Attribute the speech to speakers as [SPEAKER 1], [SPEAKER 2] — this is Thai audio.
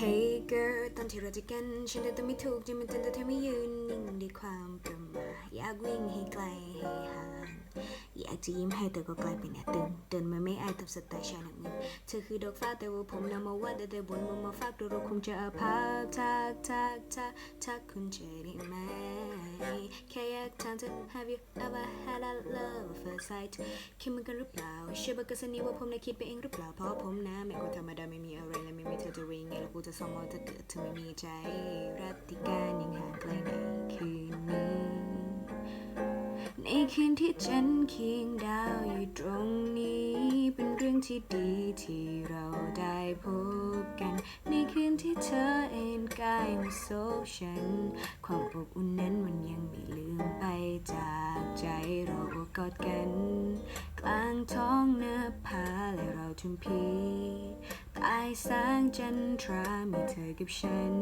[SPEAKER 1] girl ตอนที่เราจะกัน ฉันเดินตัวไม่ถูกจนมันจนแต่เธอไม่ยืนนิ่งด้วยความประมาทอยากวิ่งให้ไกลให้ห่างอยากจะยิ้มให้แต่ก็กลายเป็นแอบตึงเดินมาไม่อายตับสไตล์ชายหนักมึงเธอคือดอกฟ้าแต่ว่าผมนำมาว่าแต่แต่บนมือมาฝากดูเราคงจะอาภาพทักทักทักทักคุณเจอได้ไหมแค่อยากถามเธอ Have you ever had a love at first sight คิดเหมือนกันหรือเปล่าเชื่อบอกกันสนิว่าผมน่ะคิดไปเองหรือเปล่าเพราะผมนะไม่คนธรรมดาไม่มีอะไรและไม่มีเธอจะเรียงไง กูจะสมองถ้าเกิดเธอไม่มีใจ รัตติการยังห่างไกลในคืนนี้ ในคืนที่ฉันเคียงดาวอยู่ตรงนี้ เป็นเรื่องที่ดีที่เราได้พบกัน ในคืนที่เธอเอนกายมาโซบฉัน ความอบอุ่นนั้นมันยังไม่ลืมไปจากใจเราโอบกอดกัน กลางท้องเนื้อผาและเราทุมพี ใต้แสงจันทรามีเธอกับฉัน